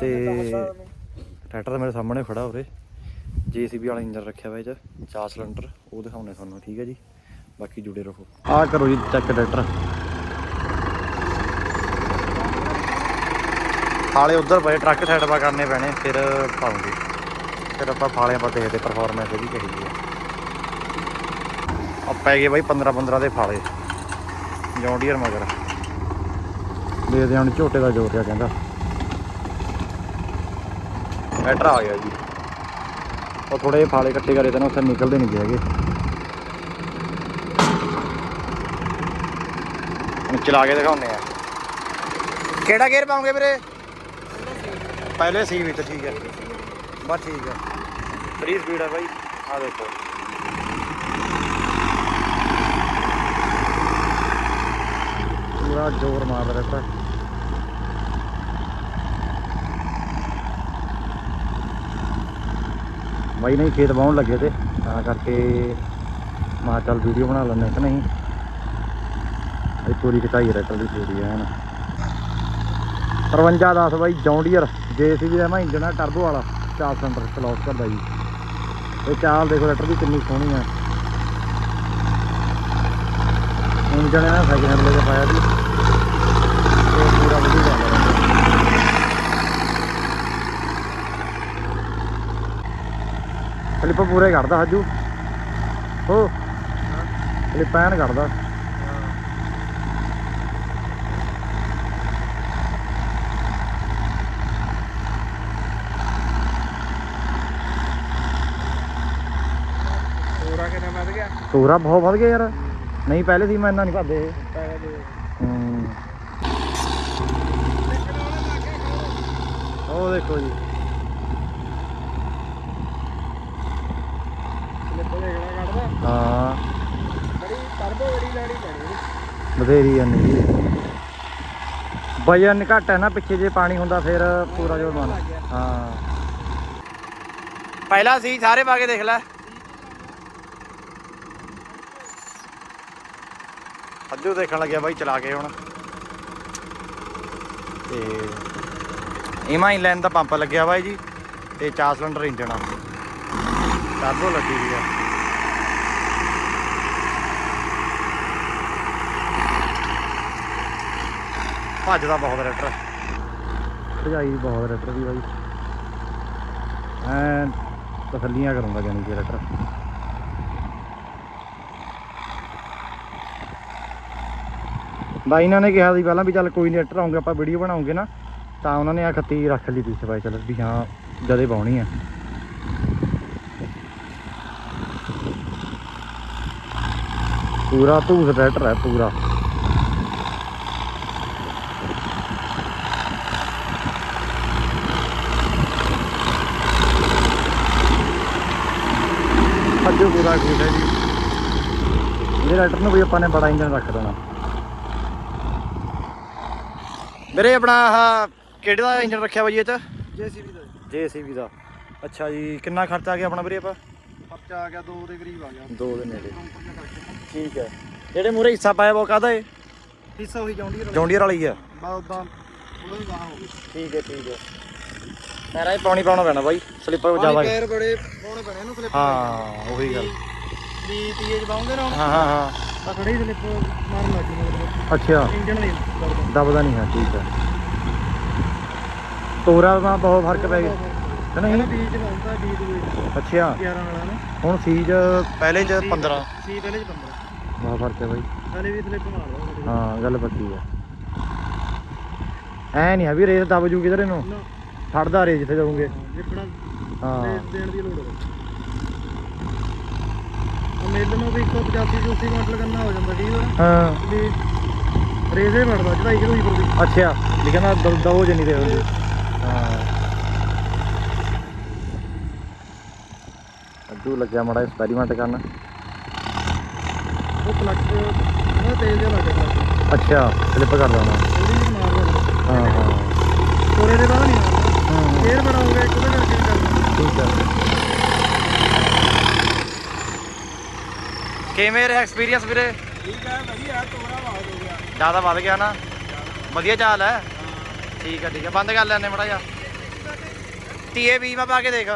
ਤੇ ਟਰੈਕਟਰ ਮੇਰੇ ਸਾਹਮਣੇ ਖੜਾ ਉਰੇ। ਜੀਸੀਬੀ ਵਾਲਾ ਇੰਜਨ ਰੱਖਿਆ ਹੋਇਆ ਇਹ ਚਾਰ ਸਿਲੰਡਰ ਉਹ ਦਿਖਾਉਣੇ ਤੁਹਾਨੂੰ ਠੀਕ ਹੈ ਜੀ? ਬਾਕੀ ਜੁੜੇ ਰਹੋ। ਆਹ ਕਰੋ ਜੀ ਚੈੱਕ ਟਰੈਕਟਰ। ਫਾਲੇ ਉਧਰ ਪਏ ਟਰੱਕ ਸਾਈਡ ਪਾ ਕਰਨੇ ਪੈਣੇ ਫਿਰ ਪਾਉਂਗੇ। ਫਿਰ ਆਪਾਂ ਫਾਲਿਆਂ ਪਾ ਦੇਖਦੇ ਪਰਫਾਰਮੈਂਸ ਇਹਦੀ ਕਹੀ ਹੈ ਆ। ਪੈ ਗਏ ਬਾਈ 15 15 ਦੇ ਫਾਲੇ। ਜੌਂਡੀਅਰ ਮਗਰ। ਦੇਖਦੇ ਹਾਂ ਝੋਟੇ ਦਾ ਜੋਰ ਆ ਕਹਿੰਦਾ। ਬੈਟਰ ਆ ਗਿਆ ਜੀ। ਉਹ ਥੋੜੇ ਜਿਹੇ ਫਾਲੇ ਇਕੱਠੇ ਕਰੇ ਤਾਂ ਨਾ ਉੱਥੇ ਨਿਕਲਦੇ ਨਹੀਂ ਹੈਗੇ। ਹੁਣ ਚਲਾ ਕੇ ਦਿਖਾਉਂਦੇ ਆ ਕਿਹੜਾ ਗੇਅਰ ਪਾਉਂਗੇ ਵੀਰੇ? ਪਹਿਲੇ ਸੀ ਵਿੱਚ ਠੀਕ ਹੈ। ਬਸ ਠੀਕ ਹੈ। ਫਰੀ ਸਪੀਡ ਹੈ ਬਾਈ। ਆ ਦੇਖੋ। ਪੂਰਾ ਜ਼ੋਰ ਮਾਰ ਰਿਹਾ ਤਾਂ ਬਾਈ ਨਹੀਂ, ਖੇਤ ਬਾਉਣ ਲੱਗੇ ਤੇ, ਤਾਂ ਕਰਕੇ ਮਾ ਚੱਲ ਵੀਡੀਓ ਬਣਾ ਲੈਂਦੇ ਕਿ ਨਹੀਂ। ਇਹ ਪੂਰੀ ਕਟਾਈ ਰੈਟਲ ਦੀ ਪੂਰੀ ਐਨ 53 10 ਬਾਈ ਜੌਂਡੀਅਰ ਜੇਸੀਬੀ ਦਾ ਮੈਂ ਇੰਜਨ ਆ, ਟਰਬੋ ਵਾਲਾ, ਚਾਰ ਸਿਲੰਡਰ ਕਲੌਸ ਕਰਦਾ ਜੀ ਇਹ ਚਾਲ ਦੇਖੋ ਰੈਟਰ ਦੀ ਕਿੰਨੀ ਸੋਹਣੀ ਆ। ਇੰਜਨ ਇਹਨਾਂ ਸੈਕਿੰਡ ਹੈਂਡ ਪਾਇਆ ਜੀ ਇਹ ਪੂਰਾ ਵਧੀਆ ਚੱਲ ਰਿਹਾ ਕਲਿੱਪ ਪੂਰੇ ਕੱਢਦਾ ਹਜੂ। ਹੋ। ਕਲਿੱਪ ਐਨ ਕੱਢਦਾ ਤੋਰਾ ਕਿੰਨਾ ਵੱਧ ਗਿਆ? ਪੂਰਾ ਬਹੁਤ ਵੱਧ ਗਿਆ ਯਾਰ। ਨਹੀਂ ਪਹਿਲੇ ਸੀ ਮੈਂ ਇੰਨਾ ਨਹੀਂ ਭਰਦੇ ਇਹ ਪੈਸੇ ਦੇ ਹੂੰ। ਉਹ ਦੇਖੋ ਜੀ ਸਲਿੱਪ ਦੇਖਣਾ ਕੱਢਦਾ ਹਾਂ। ਬੜੀ ਟਰਬੋ ਬੜੀ ਲੈਣੀ ਪੈਣੀ ਬਥੇਰੀ ਆ ਨਹੀਂ ਵਜਨ ਘੱਟ ਹੈ ਨਾ ਪਿੱਛੇ ਜੇ ਪਾਣੀ ਹੁੰਦਾ ਫਿਰ ਪੂਰਾ ਜੋਰ ਮਾਰ ਹਾਂ। ਪਹਿਲਾ ਸੀ ਸਾਰੇ ਪਾ ਕੇ ਦੇਖ ਲੈ। ਅੱਜੂ ਦੇਖਣ ਲੱਗਿਆ ਬਾਈ ਚਲਾ ਕੇ ਹੁਣ। ਤੇ ਇਮਾ ਇਨਲਾਈਨ ਦਾ ਪੰਪ ਲੱਗਿਆ ਬਾਈ ਜੀ ਤੇ 4 ਸਿਲੰਡਰ ਇੰਜਣ ਆ। ਟਰਬੋ ਲੱਗੀ ਹੋਈ ਆ। ਭੱਜਦਾ ਬਹੁਤ ਰੈਟਰ ਭਜਾਈ ਬਹੁਤ ਰੈਟਰ ਦੀ ਬਾਈ। ਐ ਤਸੱਲੀਆਂ ਕਰੂੰਗਾ ਜਾਨੀ ਕਿ ਰੈਟਰ ਬਾਈ ਇਹਨਾਂ ਨੇ ਕਿਹਾ ਸੀ ਪਹਿਲਾਂ ਵੀ ਚੱਲ ਕੋਈ ਨਹੀਂ ਰੈਟਰ ਆਉਂਗੇ, ਆਪਾਂ ਵੀਡੀਓ ਬਣਾਉਂਗੇ ਨਾ। ਤਾਂ ਉਹਨਾਂ ਨੇ ਆ ਖੱਤੀ ਰੱਖ ਲਈ ਪਿੱਛੇ ਬਾਈ ਚੱਲ, ਵੀ ਹਾਂ, ਜਦੇ ਪਾਉਣੀ ਆ। ਪੂਰਾ ਧੂਸ ਰੈਟਰ ਹੈ, ਪੂਰਾ। ਅੱਜੋ ਪੂਰਾ ਖੁਸ਼ ਹੈ ਜੀ। ਇਹ ਰਾਈਟਰ ਨੂੰ ਵੀ ਆਪਾਂ ਨੇ ਬੜਾ ਇੰਜਨ ਰੱਖ ਦੇਣਾ। ਮੇਰੇ ਆਪਣਾ ਆਹ ਕਿਹੜੇ ਦਾ ਇੰਜਨ ਰੱਖਿਆ ਬਾਈ ਇਹ ਚ? ਜੇਸੀਬੀ ਦਾ ਜੇਸੀਬੀ ਦਾ। ਅੱਛਾ ਜੀ ਕਿੰਨਾ ਖਰਚਾ ਆ ਗਿਆ ਆਪਣਾ ਵੀਰੇ ਆਪਾਂ? ਖਰਚਾ ਆ ਗਿਆ 2 ਦੇ ਕਰੀਬ ਆ ਗਿਆ। ਦੋ ਦੇ ਨੇੜੇ। ਠੀਕ ਹੈ। ਜਿਹੜੇ ਮੂਰੇ ਹਿੱਸਾ ਪਾਇਆ ਉਹ ਕਾਹਦਾ ਏ? ਹਿੱਸਾ ਹੋਈ ਜਾਂਦੀ ਹੈ ਜੌਂਡੀਅਰ ਵਾਲੀ ਆ। ਬਾ ਉਦਾਂ ਉਹਦਾ ਹੀ ਗਾਹਾਂ ਹੋ ਗਿਆ। ਠੀਕ ਹੈ ਠੀਕ ਹੈ। ਪੈਰਾਂ 'ਚ ਪਾਣੀ ਪਾਉਣਾ ਪੈਣਾ ਬਾਈ ਸਲਿੱਪਰ ਜ਼ਿਆਦਾ ਪੈਰ ਬੜੇ ਪਾਉਣੇ ਪੈਣੇ ਇਹਨੂੰ ਸਲਿੱਪ ਹਾਂ ਉਹੀ ਗੱਲ। ਵੀ ਤੀਏ ਚ ਪਾਉਂਦੇ ਨਾ ਹਾਂ ਹਾਂ ਹਾਂ। ਤਾਂ ਖੜੀ ਸਲਿੱਪ ਮਾਰਨ ਲੱਗ ਮਤਲਬ। ਅੱਛਾ। ਇੰਜਣ ਨਹੀਂ ਦਰਦ ਦਬਦਾ ਨਹੀਂ ਹੈ ਠੀਕ ਹੈ ਤੋਰਾ ਦਾ ਬਹੁਤ ਫ਼ਰਕ ਪੈ ਗਿਆ। ਕਿ ਨਹੀਂ ਬੀਜ ਲਾਉਂਦਾ ਬੀਜ ਦੇ ਅੱਛਾ। 11 ਵਾਲਾ ਨੇ। ਹੁਣ ਸੀਜ ਪਹਿਲੇ ਚ 15 ਸੀ ਪਹਿਲੇ ਚ 15 ਬਹੁਤ ਫ਼ਰਕ ਹੈ ਬਾਈ। ਹਲੇ ਵੀ ਸਲਿੱਪ ਮਾਰਦਾ ਹਾਂ ਗੱਲ ਪੱਕੀ ਹੈ ਐ ਨਹੀਂ ਆ ਵੀ ਰੇਸ ਦਬ ਜੂ ਕਿਧਰ ਇਹਨੂੰ? ਨਾ। ਫੜਦਾ ਰੇ ਜਿੱਥੇ ਜਾਊਂਗੇ। ਜਿੱਪੜਾ ਹਾਂ। ਦੇਣ ਦੀ ਲੋੜ ਹੈ ਮੇਲ ਨੂੰ ਵੀ 185 ਜੂਸੀ ਮਾਡਲ ਕਰਨਾ ਹੋ ਜਾਂਦਾ ਕਈ ਵਾਰ। ਹਾਂ। ਵੀ ਰੇਜ਼ੇ ਫੜਦਾ ਚੜਾਈ ਚੜੂਈ ਪਰ ਵੀ ਅੱਛਾ ਲਿਖਿਆ ਨਾ ਦ- ਜਣੀ ਦੇ ਹੁੰਦੇ ਹਾਂ। ਅੱਜੂ ਲੱਗਿਆ ਮੜਾ ਐਕਸਪੈਰੀਮੈਂਟ ਕਰਨ। ਉਹ ਕਲੱਚ ਉਹਦਾ ਤੇਲ ਜਿਹਾ ਲੱਗਦਾ ਅੱਛਾ ਸਲਿੱਪ ਕਰ ਦੇਣਾ। ਉਹਦੀ ਵੀ ਮਾਰਦਾ ਹਾਂ ਹਾਂ। ਕੋਰੇ ਦੇ ਬਾਅਦ ਨਹੀਂ ਮਾਰਦਾ ਹਾਂ ਫੇਰ ਬੜਾ ਹੋ ਗਿਆ ਇੱਕ ਉਹਦੇ ਕਰਕੇ ਵੀ ਕਰਦਾ ਠੀਕ ਹੈ ਕਿਵੇਂ ਰਿਹਾ ਐਕਸਪੀਰੀਅੰਸ ਵੀਰੇ? ਠੀਕ ਹੈ ਵਧੀਆ ਤੋਰਾ ਬਾਹਰ ਹੋ ਗਿਆ। ਜ਼ਿਆਦਾ ਵੱਧ ਗਿਆ ਨਾ? ਵਧੀਆ ਚਾਲ ਹੈ? ਠੀਕ ਹੈ ਠੀਕ ਹੈ ਬੰਦ ਕਰ ਲੈਣੇ ਮੜਾ ਜਾ ਟੀਏ ਵੀ ਮੈਂ ਪਾ ਕੇ ਦੇਖ।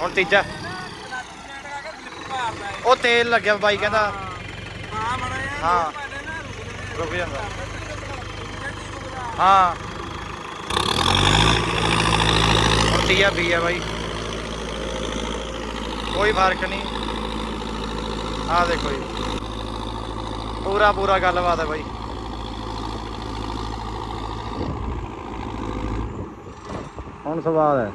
ਹੁਣ ਤੀਜਾ। ਉਹ ਤੇਲ ਲੱਗਿਆ ਬਾਈ ਕਹਿੰਦਾ। ਹਾਂ। ਬੜਾ ਹਾਂ ਰੁਕ ਜਾਂਦਾ। ਹਾਂ। ਟੀ ਵੀ ਆ ਬਾਈ। ਕੋਈ ਫ਼ਰਕ ਨਹੀਂ। ਆ ਦੇਖੋ ਜੀ। ਪੂਰਾ ਪੂਰਾ ਗੱਲਬਾਤ ਹੈ ਬਾਈ। ਹੁਣ ਸਵਾਲ ਹੈ।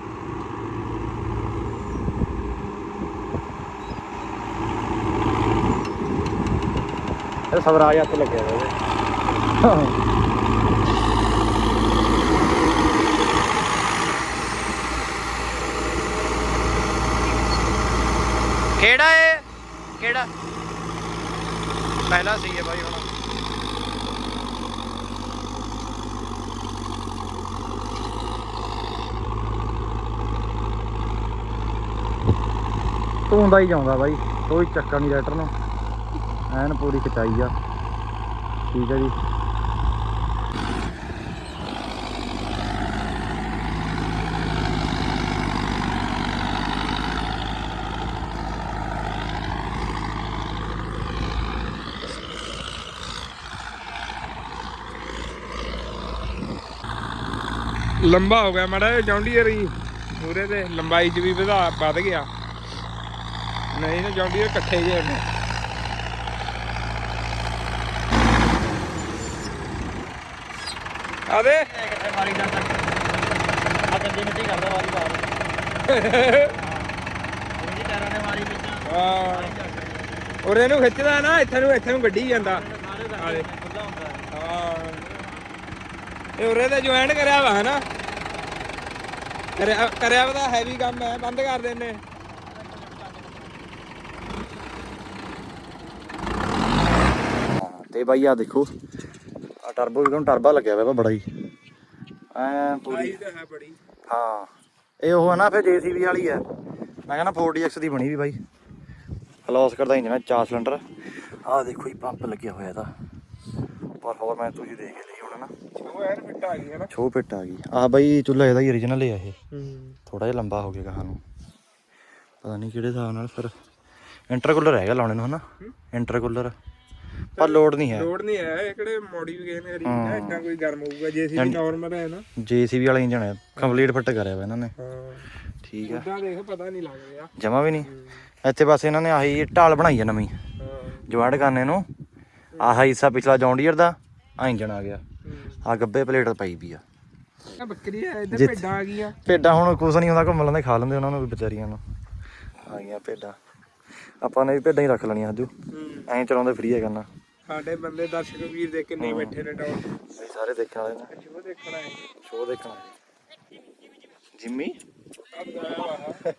ਇਹ ਸਵਰਾਜ ਹੱਥ ਲੱਗਿਆ ਹੋਇਆ ਕਿਹੜਾ ਏ ਕਿਹੜਾ? ਪਹਿਲਾ ਸੀ ਇਹ ਬਾਈ ਹੁਣ। ਧੂੰਦਾ ਹੀ ਜਾਉਂਦਾ ਬਾਈ ਕੋਈ ਚੱਕਰ ਨਹੀਂ ਰੈਟਰ ਨੂੰ। ਐਨ ਪੂਰੀ ਕਟਾਈ ਆ। ਠੀਕ ਹੈ ਜੀ। ਲੰਬਾ ਹੋ ਗਿਆ ਮਾੜਾ ਜੌਂਡੀਅਰ ਹੀ ਮੂਰੇ ਤੇ ਲੰਬਾਈ ਚ ਵੀ ਵਧਾ ਵੱਧ ਗਿਆ। ਨਹੀਂ ਨਾ ਜੌਂਡੀਅਰ ਇਕੱਠੇ ਜਿਹੇ ਨੇ। ਆਦੇ ਕਿੱਥੇ ਮਾਰੀ ਜਾਂਦਾ ਆ ਗੰਦੀ ਮਿੱਟੀ ਕਰਦਾ ਵਾਰੀ ਬਾਹਰ ਉਹਦੀ ਟਾਇਰਾਂ ਨੇ ਮਾਰੀ ਵਿੱਚ ਹਾਂ। ਉਰੇ ਨੂੰ ਖਿੱਚਦਾ ਨਾ, ਇੱਥੇ ਨੂੰ ਇੱਥੇ ਨੂੰ ਗੱਡੀ ਜਾਂਦਾ। ਸਾਰੇ ਖੁੱਲਾ ਹੁੰਦਾ ਹਾਂ। ਇਹ ਉਰੇ ਤੇ ਜੁਆਇਨ ਕਰਿਆ ਵਾ, ਹਨਾ? ਕਰਿਆ ਕਰਿਆ ਵਾ ਹੈਵੀ ਕੰਮ ਹੈ, ਬੰਦ ਕਰ ਦਿੰਨੇ ਤੇ ਬਾਈ ਆ ਦੇਖੋ ਟਰਬੋ ਵੀ ਟਰਬਾ ਲੱਗਿਆ ਹੋਇਆ ਵਾ ਬੜਾ ਹੀ। ਐ ਪੂਰੀ। ਤਾਂ ਹੈ ਬੜੀ। ਹਾਂ। ਇਹ ਉਹ ਹੈ ਨਾ ਫਿਰ ਜੀਸੀਬੀ ਵਾਲੀ ਹੈ ਮੈਂ ਕਹਿੰਦਾ 4DX ਦੀ ਬਣੀ ਵੀ ਬਾਈ। ਫਲੋਸ ਕਰਦਾ ਇੰਜਨ ਹੈ 4 ਸਿਲੰਡਰ ਆਹ ਦੇਖੋ ਜੀ ਪੰਪ ਲੱਗਿਆ ਹੋਇਆ ਇਹਦਾ। ਪਰਫਾਰਮੈਂਸ ਤੁਸੀਂ ਦੇਖ ਲਈ ਹੁਣ ਨਾ। ਉਹ ਐਨ ਫਿੱਟ ਆ ਗਈ ਹੈ ਨਾ। ਛੋ ਪਿੱਟ ਆ ਗਈ। ਆਹ ਬਾਈ ਚੁੱਲ੍ਹਾ ਇਹਦਾ ਹੀ origignal ਹੈ ਇਹ। ਹੂੰ। ਥੋੜਾ ਜਿਹਾ ਲੰਬਾ ਹੋ ਗਿਆ ਕਹਾਂ ਨੂੰ। ਪਤਾ ਨਹੀਂ ਕਿਹੜੇ ਹਿਸਾਬ ਨਾਲ ਫਿਰ। ਇੰਟਰਕੂਲਰ ਹੈਗਾ ਲਾਉਣੇ ਨੂੰ ਹਨਾ। ਇੰਟਰਕੂਲਰ ਪਰ ਲੋਡ ਨਹੀਂ ਹੈ। ਲੋਡ ਨਹੀਂ ਹੈ ਇਹ ਕਿਹੜੇ ਮੋਡੀਫਿਕੇਸ਼ਨ ਕਰੀ ਹੈ। ਇਦਾਂ ਕੋਈ ਗਰਮ ਹੋਊਗਾ ਜੇ ਸੀ ਨਾਰਮਲ ਹੈ ਨਾ। ਜੀਸੀਬੀ ਵਾਲਾ ਇੰਜਨ ਹੈ ਕੰਪਲੀਟ ਫਿੱਟ ਕਰਿਆ ਹੋਇਆ ਇਹਨਾਂ ਨੇ। ਹਾਂ। ਠੀਕ ਹੈ ਉਦਾਂ ਦੇਖ ਪਤਾ ਨਹੀਂ ਲੱਗ ਰਿਹਾ। ਜਮਾ ਵੀ ਨਹੀਂ। ਇੱਥੇ ਬਸ ਇਹਨਾਂ ਨੇ ਆਹੀ ਢਾਲ ਬਣਾਈ ਹੈ ਨਵੀਂ। ਜੁਆਇੰਟ ਕਰਨੇ ਨੂੰ। ਆਹ ਹਿੱਸਾ ਪਿਛਲਾ ਜੌਂਡੀਅਰ ਦਾ ਆ ਇੰਜਨ ਆ ਗਿਆ। ਆ ਗੱਬੇ ਪਲੇਟ ਪਈ ਵੀ ਆ। ਇਹ ਬੱਕਰੀ ਹੈ ਇੱਧਰ ਜਿੱਥੇ- ਭੇਡਾਂ ਆ ਗਈਆਂ। ਭੇਡਾਂ ਹੁਣ ਕੁਛ ਨਹੀਂ ਹੁੰਦਾ ਘੁੰਮ ਲੈਂਦੇ ਖਾ ਲੈਂਦੇ ਉਹਨਾਂ ਨੂੰ ਵੀ ਵਿਚਾਰੀਆਂ ਨੂੰ। ਆ ਗਈਆਂ ਭੇਡਾਂ। ਆਪਾਂ ਨੇ ਵੀ ਭੇਡਾਂ ਹੀ ਰੱਖ ਲੈਣੀਆਂ ਹਜੂ। ਐਂ ਚਲਾਉਂਦੇ ਫ੍ਰੀ ਹੈ ਕਰਨਾ ਸਾਡੇ ਬੰਦੇ ਦਰਸ਼ਕ ਵੀਰ ਦੇ ਕਿੰਨੇ ਬੈਠੇ ਨੇ ਬਈ ਸਾਰੇ ਦੇਖਣ ਵਾਲੇ ਨੇ। ਸ਼ੋਅ ਦੇਖਣਾ ਹੈ ਸ਼ੋਅ ਦੇਖਣ ਵਾਲੇ ਜਿੰਮੀ? ਅਬ ਗਾਇਆ ਵਾ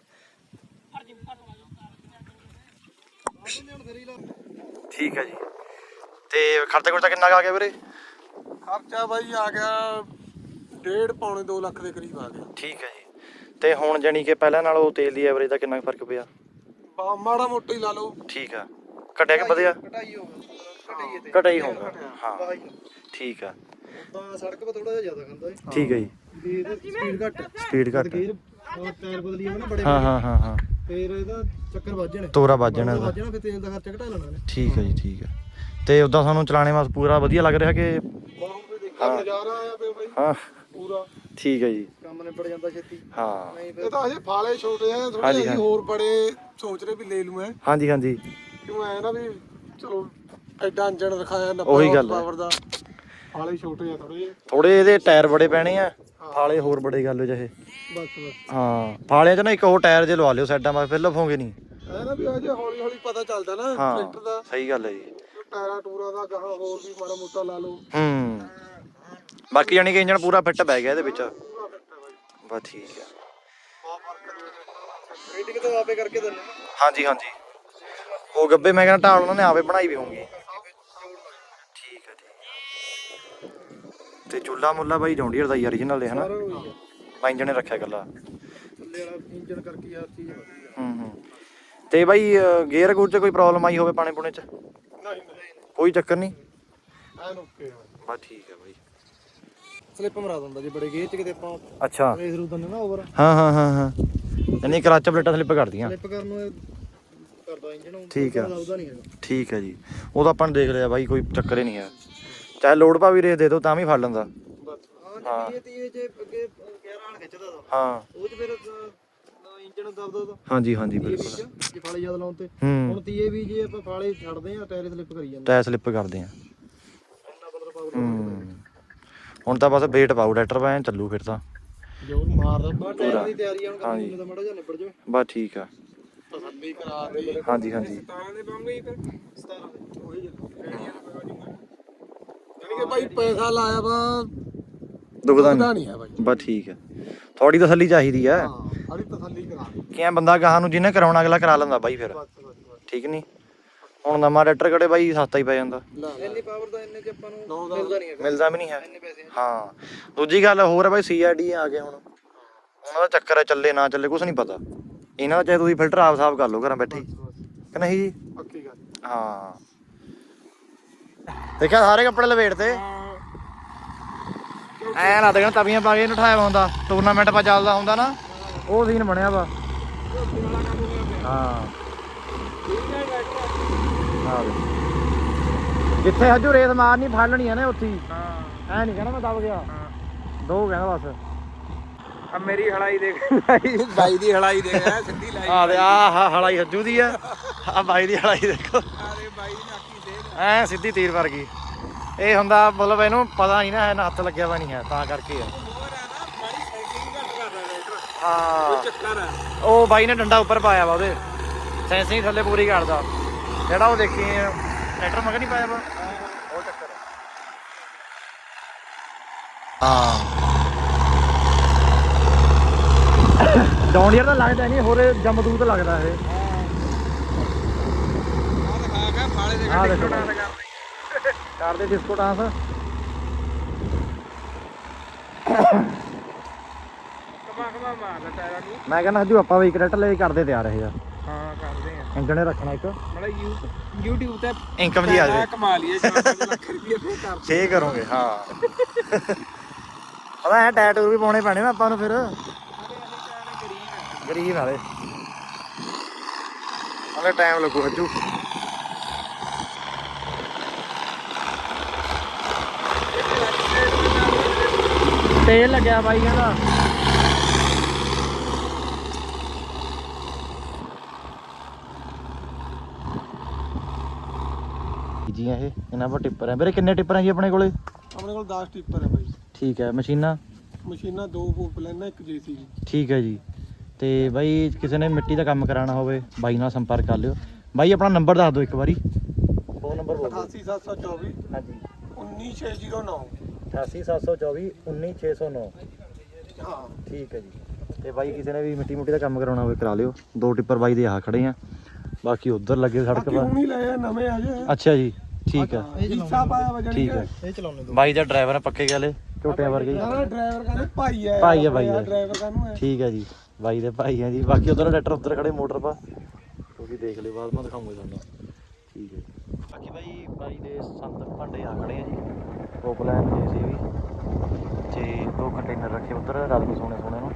ਠੀਕ ਹੈ ਜੀ। ਤੇ ਖਰਚਾ ਖੁਰਚਾ ਕਿੰਨਾ ਕੁ ਆ ਗਿਆ ਵੀਰੇ? ਖਰਚਾ ਬਾਈ ਆ ਗਿਆ ਡੇਢ ਪੌਣੇ 2 ਲੱਖ ਦੇ ਕਰੀਬ ਆ ਗਿਆ। ਠੀਕ ਹੈ ਜੀ। ਤੇ ਹੁਣ ਜਾਣੀ ਕਿ ਪਹਿਲਾਂ ਨਾਲੋਂ ਤੇਲ ਦੀ ਐਵਰੇਜ ਦਾ ਕਿੰਨਾ ਕੁ ਫ਼ਰਕ ਪਿਆ? ਬਾ- ਮਾੜਾ ਮੋਟਾ ਹੀ ਲਾ ਲਓ। ਠੀਕ ਆ। ਘਟਿਆ ਕਿ ਵਧਿਆ? ਘਟਾਈ ਹੋ ਘਟਾਈ ਹੀ ਹੋਊਗਾ। ਹਾਂ। ਠੀਕ ਆ। ਤਾਂ ਸੜਕ 'ਤੇ ਥੋੜਾ ਜਿਹਾ ਜ਼ਿਆਦਾ ਖਾਂਦਾ ਏ ਠੀਕ ਹੈ ਜੀ। ਵੀ ਇਹਦੀ ਸਪੀਡ ਘੱਟ। ਹੈ ਸਪੀਡ ਘੱਟ ਗੇਅਰ ਟਾਇਰ ਬਦਲੀ ਨਾ ਬੜੇ ਹਾਂ ਹਾਂ ਹਾਂ ਹਾਂ। ਫੇਰ ਇਹਦਾ ਚੱਕਰ ਵੱਜ ਜਾਣੇ। ਤੋਰਾ ਵੱਜ ਜਾਣਾ ਇਹਦਾ। ਵੱਜ ਜਾਣਾ ਫਿਰ ਤੇਲ ਦਾ ਖਰਚਾ ਘਟਾ ਲੈਣਾ ਨੇ ਠੀਕ ਹੈ ਜੀ ਠੀਕ ਹੈ ਤੇ ਉਦਾਂ ਸਾਨੂੰ ਚਲਾਣੇ ਵਾਸਤੇ ਪੂਰਾ ਵਧੀਆ ਲੱਗ ਰਿਹਾ ਕਿ ਦੇਖਿਆ ਨਜ਼ਾਰਾ ਆਇਆ ਪਿਆ ਬਾਈ। ਹਾਂ। ਪੂਰਾ। ਠੀਕ ਹੈ ਜੀ। ਕੰਮ ਨਿਬੜ ਜਾਂਦਾ ਛੇਤੀ। ਹਾਂ। ਨਹੀਂ ਇਹ ਤਾਂ ਅਜੇ ਫਾਲੇ ਛੋਟੇ ਆ ਥੋੜੇ ਹਾਂਜੀ, ਅਸੀਂ ਹਾਂਜੀ। ਹੋਰ ਬੜੇ ਸੋਚ ਰਹੇ ਵੀ ਲੈ ਲੂ ਮੈਂ ਹਾਂਜੀ ਹਾਂਜੀ। ਕਿਉਂ ਐ ਨਾ ਵੀ ਚਲੋ ਐਡਾ ਇੰਜਣ ਦਿਖਾਇਆ 90 ਉਹੀ ਗੱਲ ਹੈ। ਪਾਵਰ ਦਾ। ਫਾਲੇ ਛੋਟੇ ਆ ਥੋੜੇ ਥੋੜੇ ਇਹਦੇ ਟਾਇਰ ਬੜੇ ਪੈਣੇ ਆ ਫਾਲੇ ਹੋਰ ਬੜੇ ਗੱਲ ਹੋ ਜਿਹੇ। ਬਸ ਬਸ। ਹਾਂ ਫਾਲਿਆਂ 'ਚ ਨਾ ਇੱਕ ਉਹ ਟਾਇਰ ਜੇ ਲਵਾ ਲਿਓ ਸਾਈਡਾਂ ਮਾ ਫਿਰ ਲਫੋਗੇ ਨਹੀਂ। ਐ ਨਾ ਵੀ ਅਜੇ ਹੌਲੀ ਹੌਲੀ ਪਤਾ ਚੱਲਦਾ ਨਾ ਹਾਂ ਟਰੈਕਟਰ ਦਾ। ਸਹੀ ਗੱਲ ਹੈ ਜੀ। ਟਾਇਰਾਂ ਟੂਰਾਂ ਦਾ ਗਾਹਾਂ ਹੋਰ ਵੀ ਮਾੜਾ ਮੋਟਾ ਲਾ ਲਓ। ਹੂੰ। ਬਾਕੀ ਜਾਨੀ ਕਿ ਇੰਜਨ ਪੂਰਾ ਫਿੱਟ ਬੈ ਗਿਆ ਇਹਦੇ ਵਿੱਚ। ਪੂਰਾ ਫਿੱਟ ਹੈ ਬਾਈ ਬਸ ਠੀਕ ਆ। ਬਹੁਤ ਫ਼ਰਕ ਹੈ ਰੇਟਿੰਗ ਤਾਂ ਆਪੇ ਕਰਕੇ ਦਿੰਦੇ ਨਾ ਹਾਂਜੀ ਹਾਂਜੀ। ਉਹ ਗੱਬੇ ਮੈਂ ਕਹਿੰਦਾ ਢਾਲ ਉਹਨਾਂ ਨੇ ਆਪੇ ਬਣਾਈ ਵੀ ਹੋਊਗੀ ਠੀਕ ਹੈ ਠੀਕ ਤੇ ਚੁੱਲਾ ਮੁੱਲਾ ਬਾਈ ਜੌਂਡੀਅਰ ਦਾ ਹੀ origignal ਦੇ ਹਨਾ? ਹੈ ਬਾਈ ਨੇ ਰੱਖਿਆ ਗੱਲਾ ਥੱਲੇ ਵਾਲਾ ਇੰਜਨ ਕਰਕੇ ਹਰ ਚੀਜ਼ ਵਧੀਆ। ਹੂੰ ਹੂੰ। ਤੇ ਬਾਈ ਗੇਅਰ ਗੂਰ 'ਚ ਕੋਈ ਪ੍ਰੋਬਲਮ ਆਈ ਹੋਵੇ ਪਾਣੀ ਪੂਣੇ 'ਚ? ਨਹੀਂ ਕੋਈ ਚੱਕਰ ਨਹੀਂ? ਐਨ ਓਕੇ ਠੀਕ ਹੈ ਬਾਈ। ਸਲਿੱਪ ਮਰਾ ਦਿੰਦਾ ਜੀ ਬੜੇ ਗੇਅਰ ਚ ਕਿਤੇ ਆਪਾਂ ਅੱਛਾ। ਰੇਸ ਰੂ ਦਿੰਦੇ ਨਾ ਓਵਰ ਹਾਂ ਹਾਂ ਹਾਂ ਹਾਂ। ਯਾਨੀ ਕਲੱਚ ਪਲੇਟਾਂ ਸਲਿੱਪ ਕਰਦੀਆਂ। ਸਲਿੱਪ ਕਰਨ ਨੂੰ ਕਰਦਾ ਇੰਜਨ ਠੀਕ ਆ। ਲੱਗਦਾ ਨਹੀਂ ਹੈਗਾ। ਠੀਕ ਹੈ ਜੀ। ਉਹ ਤਾਂ ਆਪਾਂ ਨੇ ਦੇਖ ਲਿਆ ਬਾਈ ਕੋਈ ਚੱਕਰ ਹੀ ਨਹੀਂ ਹੈ ਚਾਹੇ ਲੋਡ ਪਾ ਵੀ ਰੇਸ ਦੇ ਦਿਓ ਤਾਂ ਵੀ ਫੜ ਲੈਂਦਾ। ਹਾਂ ਚ ਅੱਗੇ ਖਿੱਚਦਾ ਤਾ। ਹਾਂ। ਉਹ ਚ ਫਿਰ ਇੰਜਨ ਦਬਦਾ ਤਾ ਹਾਂਜੀ ਹਾਂਜੀ ਤੀਏ ਬਿਲਕੁਲ। ਜੇ ਫਾਲੇ ਜ਼ਿਆਦਾ ਲਾਉਣ ਤੇ। ਹੂੰ। ਹੁਣ ਤੀਏ ਵੀ ਜੇ ਆਪਾਂ ਫਾਲੇ ਛੱਡਦੇ ਆ ਟਾਇਰ ਸਲਿੱਪ ਕਰੀ ਜਾਂਦਾ ਟਾਇਰ ਸਲਿੱਪ ਕਰਦੇ ਆ। ਇੰਨਾ ਮਤਲਬ ਪਾਵਰ ਹੂੰ। ਹੁਣ ਤਾਂ ਬਸ ਵੇਟ ਪਾਉ ਡਾਕਟਰ ਪੈ ਚੱਲੂ ਫਿਰ ਤਾਂ। ਜੋਰ ਮਾਰਦਾ ਬਾ ਟਾਇਰ ਦੀ ਤਿਆਰੀ ਆ ਹੁਣ ਹਾਂਜੀ। ਕੰਮ ਤਾਂ ਮੜਾ ਜਿਹਾ ਨਿਬੜ ਜਾਵੇ ਬਸ ਠੀਕ ਆ। ਤਸੱਲੀ ਕਰਾ ਦੇ। ਹਾਂਜੀ ਹਾਂਜੀ। ਤਾਂ ਦੇ ਬੰਗੇ ਇੱਕ 17 ਉਹੀ ਯਾਨੀ ਕਿ ਬਾਈ ਪੈਸਾ ਲਾਇਆ ਵਾ ਦੁਖਦਾ ਉਹਦਾ ਨਹੀਂ। ਨਹੀਂ ਹੈ ਬਾਈ ਬਸ ਠੀਕ ਆ ਥੋੜੀ ਤਸੱਲੀ ਚਾਹੀਦੀ ਆ ਹਾਂ ਸਾਰੀ ਤਸੱਲੀ ਕਰਾ ਦੇ। ਕਿਵੇਂ ਬੰਦਾ ਗਾਹਾਂ ਨੂੰ ਜਿਹਨੇ ਕਰਾਉਣਾ ਅਗਲਾ ਕਰਾ ਲੈਂਦਾ ਬਾਈ ਫਿਰ। ਬਸ ਬਸ ਬਸ। ਠੀਕ ਨਹੀਂ? ਹੁਣ ਨਵਾਂ ਟਰੈਕਟਰ ਕਿਹੜੇ ਬਾਈ ਸਸਤਾ ਹੀ ਪੈ ਜਾਂਦਾ। ਲੈ ਪਾਵਰ ਦਾ ਇੰਨੇ ਚ ਆਪਾਂ ਨੂੰ ਮਿਲਦਾ ਨਹੀਂ ਮਿਲਦਾ ਵੀ ਨਹੀਂ ਹੈ। ਇੰਨੇ ਪੈਸੇ ਹਾਂ। ਦੂਜੀ ਗੱਲ ਹੋਰ ਹੈ ਬਾਈ ਸੀਆਰਡੀ ਆ ਗਏ ਹੁਣ। ਉਹਨਾਂ ਦਾ ਚੱਕਰ ਹੈ ਚੱਲੇ ਨਾ ਚੱਲੇ ਕੁਝ ਨਹੀਂ ਪਤਾ। ਇਹਨਾਂ ਦਾ ਚਾਹੇ ਤੁਸੀਂ ਫਿਲਟਰ ਆਪ ਸਾਫ਼ ਕਰ ਲਓ ਘਰਾਂ ਬੈਠੇ। ਹੀ। ਕਿ ਨਹੀਂ ਜੀ? ਪੱਕੀ ਗੱਲ। ਹਾਂ। ਦੇਖਿਆ ਸਾਰੇ ਕੱਪੜੇ ਲਵੇੜ ਤੇ? ਐ ਨਾ ਦੇਖਣ ਤਵੀਆਂ ਪਾ ਕੇ ਵਾ ਹੁੰਦਾ। ਟੂਰਨਾਮੈਂਟ ਪਾ ਚੱਲਦਾ ਹੁੰਦਾ ਨਾ। ਉਹ ਸੀਨ ਬਣਿਆ ਵਾ। ਹਾਂ। ਜਿੱਥੇ ਹਜੂ ਰੇਸ ਮਾਰਨੀ ਫਾਲਣੀ ਆ ਨਾ ਉੱਥੇ ਹੀ। ਐ ਨਹੀਂ ਕਹਿਣਾ ਮੈਂ ਦਬ ਗਿਆ। ਦੋ ਕਹਿੰਦਾ ਬਸ। ਆ ਮੇਰੀ ਹਲਾਈ ਦੇਖ ਬਾਈ ਦੀ ਹਲਾਈ ਦੇਖ ਸਿੱਧੀ ਲਾਈ ਆ ਦੇ ਆ ਹਲਾਈ ਹੱਜੂ ਦੀ ਆ। ਆ ਬਾਈ ਦੀ ਹਲਾਈ ਦੇਖੋ। ਆ ਦੇ ਬਾਈ ਦੀ ਐ ਸਿੱਧੀ ਤੀਰ ਵਰਗੀ। ਇਹ ਹੁੰਦਾ ਮਤਲਬ ਇਹਨੂੰ ਪਤਾ ਨਹੀਂ ਨਾ, ਇਹਨਾਂ ਹੱਥ ਲੱਗਿਆ ਵਾ ਨਹੀਂ ਹੈ, ਤਾਂ ਕਰਕੇ ਆ। ਹਾਂ। ਉਹ ਬਾਈ ਨੇ ਡੰਡਾ ਉੱਪਰ ਪਾਇਆ ਵਾ ਉਹਦੇ। ਸੈਂਸਿੰਗ ਥੱਲੇ ਪੂਰੀ ਕਰਦਾ ਜਿਹੜਾ ਉਹ ਦੇਖੀ ਟਰੈਕਟਰ ਮਗਰ ਨਹੀਂ ਪਾਇਆ ਵਾ? ਉਹ ਚੱਕਰ ਹਾਂ। [COUGHS] ਡੌਂਡੀਅਰ ਤਾਂ ਲੱਗਦਾ ਨਹੀਂ ਹੋਰ ਜਮਦੂਤ ਲੱਗਦਾ ਇਹ ਆ ਦਿਖਾ ਕੇ ਫਾਲੇ ਦੇ ਆਹ ਗੱਡੀ ਦੇਖੋ। ਨਾਲ ਕਰਦੇ ਕਰਦੇ ਡਿਸਕੋ ਡਾਂਸ। ਕਮਾ ਕਮਾ ਮਾਰਦਾ ਟਾਇਰਾਂ ਨੂੰ ਮੈਂ ਕਹਿੰਦਾ ਹਜੂ ਆਪਾਂ ਵੀ ਕ੍ਰੈਟ ਲਈ ਕਰਦੇ ਤਿਆਰ ਇਹ ਆ ਹਾਂ ਕਰਦੇ ਆ। ਇੰਜਣੇ ਰੱਖਣਾ ਇੱਕ। ਮੜਾ YouTube ਤੇ ਇਨਕਮ ਜੀ ਆ ਜਾਵੇ ਕਮਾ ਲਈਏ 4 ਲੱਖ ਰੁਪਏ ਫੇਰ ਕਰ ਛੇ ਕਰੋਗੇ ਹਾਂ। [LAUGHS] ਪਤਾ ਹੈ ਟੈਟੂ ਵੀ ਪਾਉਣੇ ਪੈਣੇ ਨਾ ਆਪਾਂ ਨੂੰ ਫਿਰ। ਗਰੀਬ ਵਾਲੇ ਹਲੇ ਟਾਈਮ ਲੱਗੂ ਹਜੂ। ਤੇਲ ਲੱਗਿਆ ਬਾਈ ਕਹਿੰਦਾ ਜੀ ਇਹ ਇਹਨਾਂ ਪਰ ਟਿੱਪਰ ਹੈ। ਵੀਰੇ ਕਿੰਨੇ ਟਿੱਪਰ ਹੈ ਜੀ ਆਪਣੇ ਕੋਲੇ? ਆਪਣੇ ਕੋਲ 10 ਟਿੱਪਰ ਹੈ ਬਾਈ। ਠੀਕ ਹੈ ਮਸ਼ੀਨਾਂ? ਮਸ਼ੀਨਾਂ ਦੋ ਪੋਪਲੈਨਾਂ ਇੱਕ ਜੀਸੀਬੀ ਠੀਕ ਹੈ ਜੀ। ਤੇ ਬਾਈ ਕਿਸੇ ਨੇ ਮਿੱਟੀ ਦਾ ਕੰਮ ਕਰਾਉਣਾ ਹੋਵੇ ਬਾਈ ਨਾਲ ਸੰਪਰਕ ਕਰ ਲਿਓ। ਬਾਈ ਆਪਣਾ ਨੰਬਰ ਦੱਸ ਦਿਓ ਇੱਕ ਵਾਰੀ। ਫੋਨ ਨੰਬਰ ਬੋਲ 88724 ਹਾਂਜੀ। 19609 88724 19609 ਹਾਂ ਠੀਕ ਹੈ ਜੀ। ਤੇ ਬਾਈ ਕਿਸੇ ਨੇ ਵੀ ਮਿੱਟੀ ਮੁੱਟੀ ਦਾ ਕੰਮ ਕਰਾਉਣਾ ਹੋਵੇ ਕਰਾ ਲਿਓ। ਦੋ ਟਿੱਪਰ ਬਾਈ ਦੇ ਆ ਖੜੇ ਆ। ਬਾਕੀ ਉਧਰ ਲੱਗੇ ਸੜਕ ਪਰ ਆ ਨਵੇਂ ਆ ਜੇ ਅੱਛਾ ਜੀ ਠੀਕ ਹੈ ਹਿੱਸਾ ਪਾਇਆ ਵਾ ਜਾਨੀ ਠੀਕ ਹੈ ਇਹ ਚਲਾਉਣੇ ਦੋ। ਬਾਈ ਦਾ ਡਰਾਈਵਰ ਪੱਕੇ ਗਲੇ ਝੋਟਿਆਂ ਵਰਗੇ ਹੀ। ਨਾ ਡਰਾਈਵਰ ਕਹਿੰਦੇ ਭਾਈ ਹੈ ਭਾਈ ਹੈ। ਡਰਾਈਵਰ ਠੀਕ ਹੈ ਜੀ ਬਾਈ ਦੇ ਭਾਈ ਆ ਜੀ। ਬਾਕੀ ਉਧਰ ਟਰੈਕਟਰ ਉੱਧਰ ਖੜੇ ਮੋਟਰ ਪਾ। ਤੁਸੀਂ ਦੇਖ ਲਿਓ ਬਾਅਦ ਮੈਂ ਦਿਖਾਉਂਗਾ ਤੁਹਾਨੂੰ। ਠੀਕ ਹੈ। ਬਾਕੀ ਬਾਈ ਬਾਈ ਦੇ ਸੰਤ ਭਾਂਡੇ ਆ ਖੜੇ ਆ ਜੀ। ਪੋਪਲੈਨ ਜੇ ਸੀ ਵੀ ਤੇ ਦੋ ਕੰਟੇਨਰ ਰੱਖੇ ਉਧਰ ਰਲ ਕੇ ਸੋਨੇ ਸੋਨੇ ਨੂੰ।